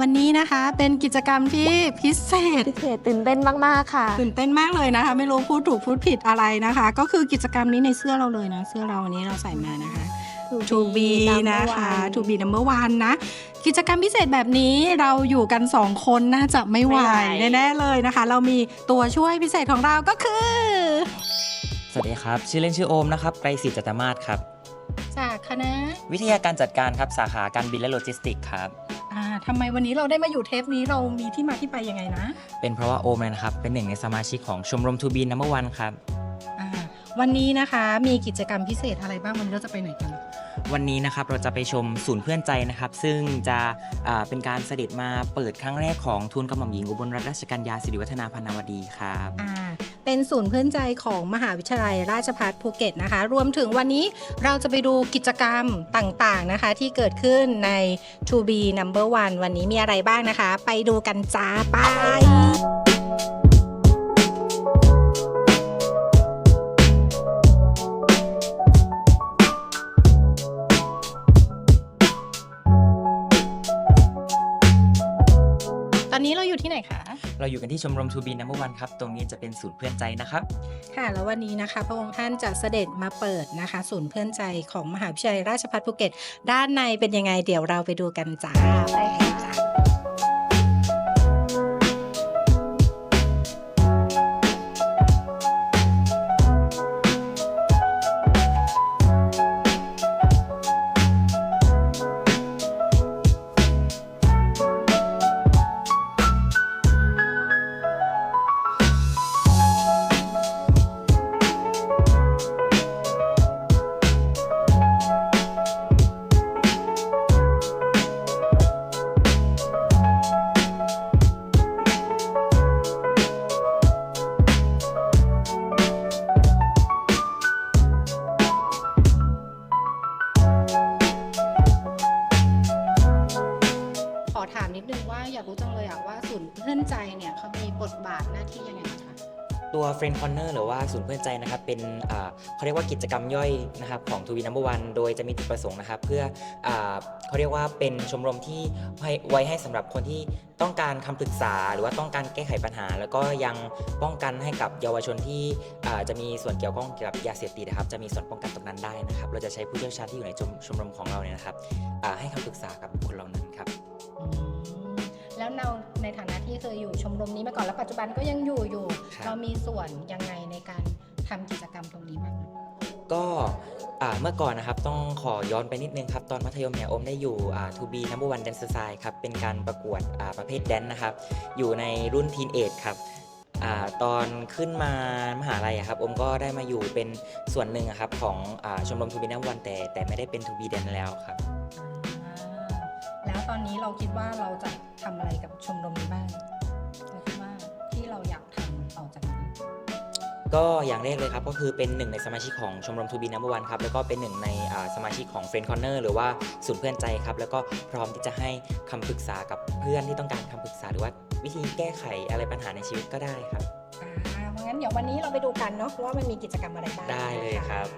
วันนี้นะคะ เป็นกิจกรรมที่พิเศษ พิเศษตื่นเต้นมาก ๆ ค่ะ ตื่นเต้นมากเลยนะคะ ไม่รู้พูดถูกพูดผิดอะไรนะคะ ก็คือกิจกรรมนี้ในเสื้อเราเลยนะ เสื้อเราวันนี้เราใส่มานะคะ To be นะคะ To be number one นะ กิจกรรมพิเศษแบบนี้เราอยู่กัน 2 คนน่าจะไม่ไหวไม่ไหวแน่ๆเลยนะคะ เรามีตัวช่วยพิเศษของเราก็คือ สวัสดีครับ ชื่อเล่นชื่อโอมนะครับไกรศิษย์จัตมาศครับ จากคณะวิทยาการจัดการครับสาขาการบินและโลจิสติกส์ครับ อ่าทำไมวันนี้เราได้มาอยู่เทปนี้เรามีที่มาที่ไปยังไงนะเป็นเพราะว่าโอมเนี่ยนะครับเป็นหนึ่งในสมาชิกของชมรมทูบีนัมเบอร์วันครับ อ่าวันนี้นะคะมีกิจกรรมพิเศษอะไรบ้างวันนี้เราจะไปไหนกัน วันนี้นะครับเราจะไปชมศูนย์เพื่อนใจนะครับ ซึ่งจะอ่าเป็นการเสด็จมาเปิดครั้งแรกของทูลกระหม่อมหญิงอุบลรัตนราชกัญญาสิริวัฒนาพนาวดีครับ อ่า เป็นศูนย์เพื่อนใจของมหาวิทยาลัยราชภัฏภูเก็ตนะคะ รวมถึงวันนี้เราจะไปดูกิจกรรมต่างๆนะคะ ที่เกิดขึ้นใน To be number one วันนี้มีอะไรบ้างนะคะ ไปดูกันจ้าไป เราอยู่กันที่ชมรมทูบีนัมเบอร์วันครับ ตรงนี้จะเป็นศูนย์เพื่อนใจนะครับ ค่ะ แล้ววันนี้นะคะ พระองค์ท่านจะเสด็จมาเปิดนะคะ ศูนย์เพื่อนใจของมหาวิทยาลัยราชภัฏภูเก็ต ด้านในเป็นยังไงเดี๋ยวเราไปดูกันจ้าไปค่ะ ตัว Friend Corner หรือว่าศูนย์เพื่อนใจนะครับเป็นเขาเรียกว่ากิจกรรมย่อยนะครับของทูวีนัมเบอร์วันโดยจะมีจุดประสงค์นะครับ เพื่ออเขาเรียกว่าเป็นชมรมที่ไว้ให้สำหรับคนที่ต้องการคำปรึกษา หรือว่าต้องการแก้ไขปัญหา แล้วก็ยังป้องกันให้กับเยาวชนที่จะมีส่วนเกี่ยวข้องเกี่ยวกับยาเสพติดนะครับ จะมีส่วนป้องกันตรงนั้นได้นะครับ เราจะใช้ผู้เชี่ยวชาญที่อยู่ในชมชมรมของเราเนี่ยนะครับให้คำปรึกษากับบุคคลเหล่านั้นครับ แล้วเราในฐานะที่เคยอยู่ชมรมนี้มาก่อนแล้วปัจจุบันก็ยังอยู่อยู่ ครับ เรามีส่วนยังไงในการทำกิจกรรมตรงนี้บ้างก็อ่าเมื่อก่อนนะครับต้องขอย้อนไปนิดนึงครับ ตอนมัธยมเนี่ยอมได้อยู่อ่า To be number one dance s i ครับเป็นการประกวดอ่าประเภทแดนนะครับ อยู่ในรุ่นทีนเอ e ครับอาตอนขึ้นมามหาลัยอะครับอมก็ได้มาอยู่เป็นส่วนหนึ่งอะครับของอาชมรม To be number one แต่แต่ไม่ได้เป็น To be dance แล้วครับอ่าแล้ว ตอนนี้เราคิดว่าเราจะทำอะไรกับชมรมนี้บ้างเราคิดว่าที่เราอยากทำต่อจากนี้ ก็อย่างแรกเลยครับก็คือเป็นหนึ่งในสมาชิกของชมรม To be number one ครับแล้วก็เป็นหนึ่งในอ่าสมาชิกของ Friend Corner หรือว่าศูนย์เพื่อนใจครับแล้วก็พร้อมที่จะให้คำปรึกษากับเพื่อนที่ต้องการคำปรึกษาหรือว่าวิธีแก้ไขอะไรปัญหาในชีวิตก็ได้ครับ อ่าเพราะงั้นเดี๋ยววันนี้เราไปดูกันเนาะว่ามันมีกิจกรรมอะไรบ้างได้เลยครับ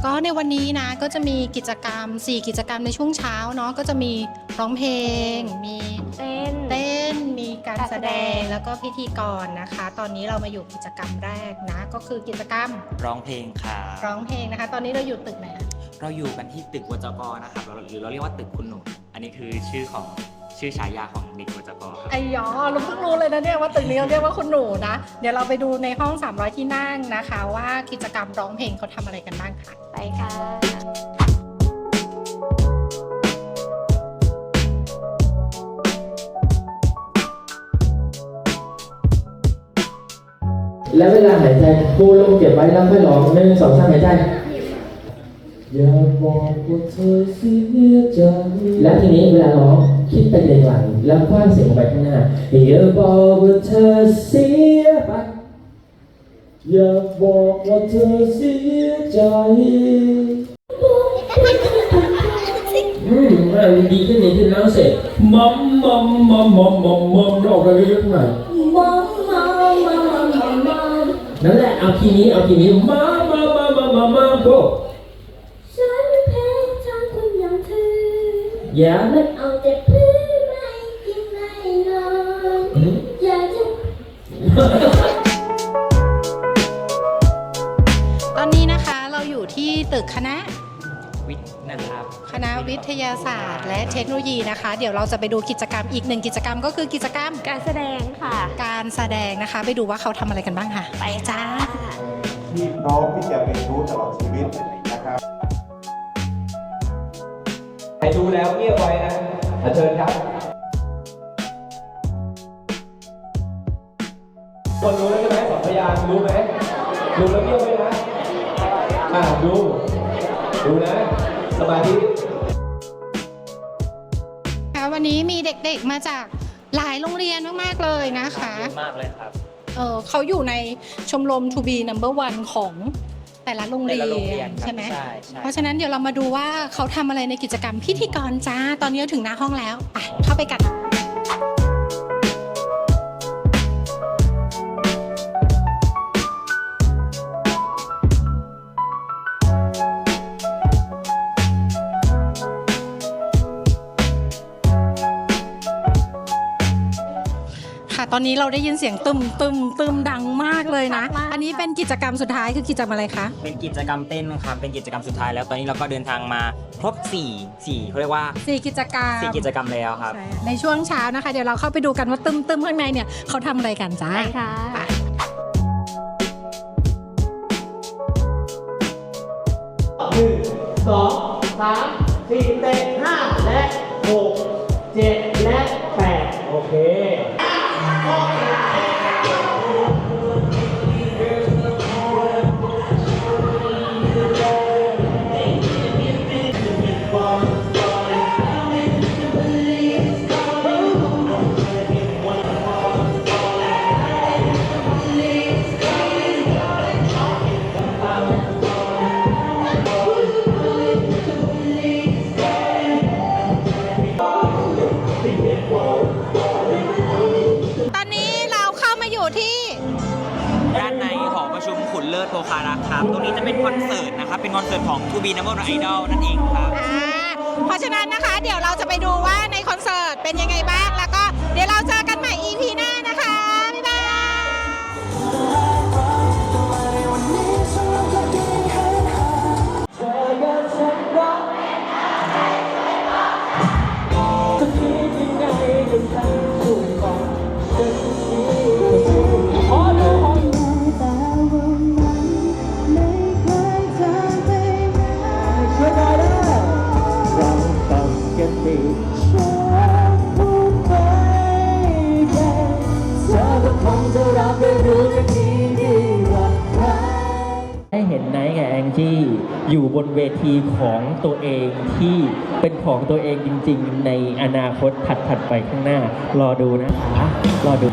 แล้วก็ในวันนี้นะก็จะมีกิจกรรม 4 กิจกรรมในช่วงเช้าเนาะก็จะมีร้องเพลง มีเต้นเต้นมีการการแสแสดดง งแล้วก็พิธีกรนะคะ ตอนนี้เรามาอยู่กิจกรรมแรกนะ ก็คือกิจกรรมร้องเพลงค่ะ ร้องเพลงนะคะ ตอนนี้เราอยู่ตึกไหนอะเราอยู่กันที่ตึกวจกนะครับเราหรือเราเรียกว่าตึกคุณหนูอันนี้คือชื่อของ ชื่อฉายาของเด็กวจกครับไอ้ยอเราเพิ่งรู้เลยนะเนี่ยว่าตึกนี้เราเรียกว่าคุณหนูนะ เดี๋ยวเราไปดูในห้อง 300 ที่นั่งนะคะ ว่ากิจกรรมร้องเพลงเขาทำอะไรกันบ้างค่ะ ไปค่ะ แล้วเวลาหายใจพูดลมเก็บไว้แล้วค่อยร้องหนึ่งสองสามหายใจ อย่าบอกว่าเธอเสียใจแล้วทีนี้เวลาร้อง คิดไปเลนหลังแล้วคว้างเสียงออกไปข้างหน้าอย่าบอกว่าเธอเสียไปอย่าบอกว่าเธอเสียใจอืมอะดีขึ้นดีขึ้นแล้วเสร็จมัมมัมมัมมัมมัมมัมเราไปเรื่อยๆหน่อยมองมองมองมองมองนั่นแหละเอาทีนี้เอาทีนี้มามามามามามาโกฉันแพ้ทางคนอย่างเธออย่ามันเอาแต่เพื่อ อืมอยากจะตอนนี้นะคะเราอยู่ที่ตึกคณะ วิทย์นะครับคณะวิทยาศาสตร์ และเทคโนโลยีนะคะ เดี๋ยวเราจะไปดูกิจกรรมอีกหนึ่งกิจกรรมก็คือกิจกรรมการแสดงค่ะ การแสดงนะคะ ไปดูว่าเขาทำอะไรกันบ้างค่ะ ไปจ้า ที่พร้อมที่จะเรียนรู้ตลอดชีวิตนะครับใครดูแล้วเงียบไว้นะเชิญครับ คนรู้แล้วใช่ไหมสองพยางค์รู้ไหมดูแล้วเงียบไว้นะ อ่าดู ดูนะ สมาธิค่ะวันนี้มีเด็กๆมาจากหลายโรงเรียนมากๆเลยนะคะ มากเลยครับเออเขาอยู่ในชมรม To be number one ของแต่ละโรงเรียแต่ละโรงเรียนนครับใช่ไหม ใช่ใช่เพราะฉะนั้นเดี๋ยวเรามาดูว่าเขาทำอะไรในกิจกรรมพิธีกรจ้า ตอนนี้เราถึงหน้าห้องแล้วไปเข้าไปกัน ตอนนี้เราได้ยินเสียงตึมตึมตึมดังมากเลยนะ มากๆอันนี้เป็นกิจกรรมสุดท้ายคือกิจกรรมอะไรคะ เป็นกิจกรรมเต้นครับ เป็นกิจกรรมสุดท้ายแล้ว ตอนนี้เราก็เดินทางมาครบ4 4เขาเรียกว่าสี่กิจกรรม4กิจกรรมแล้วครับใช่ในช่วงเช้านะคะ เดี๋ยวเราเข้าไปดูกันว่าตึมตึมข้างในเนี่ยเขาทำอะไรกันจ้า ไปค่ะ หนึ่งสองสามสี่เตะห้าและหกเจ็ดและแปดโอเค ต โพคารักครับตรงนี้จะเป็นคอนเสิร์ตนะครับ เป็นคอนเสิร์ตของ To Be Number One Idol นั่นเองครับ อ่าเพราะฉะนั้นนะคะ เดี๋ยวเราจะไปดูว่าในคอนเสิร์ตเป็นยังไงบ้าง แล้วก็เดี๋ยวเราเจอกันใหม่ EP หน้า อยู่บนเวทีของตัวเองที่เป็นของตัวเองจริง ๆ ในอนาคตถัดๆไปข้างหน้า รอดูนะคะรอดู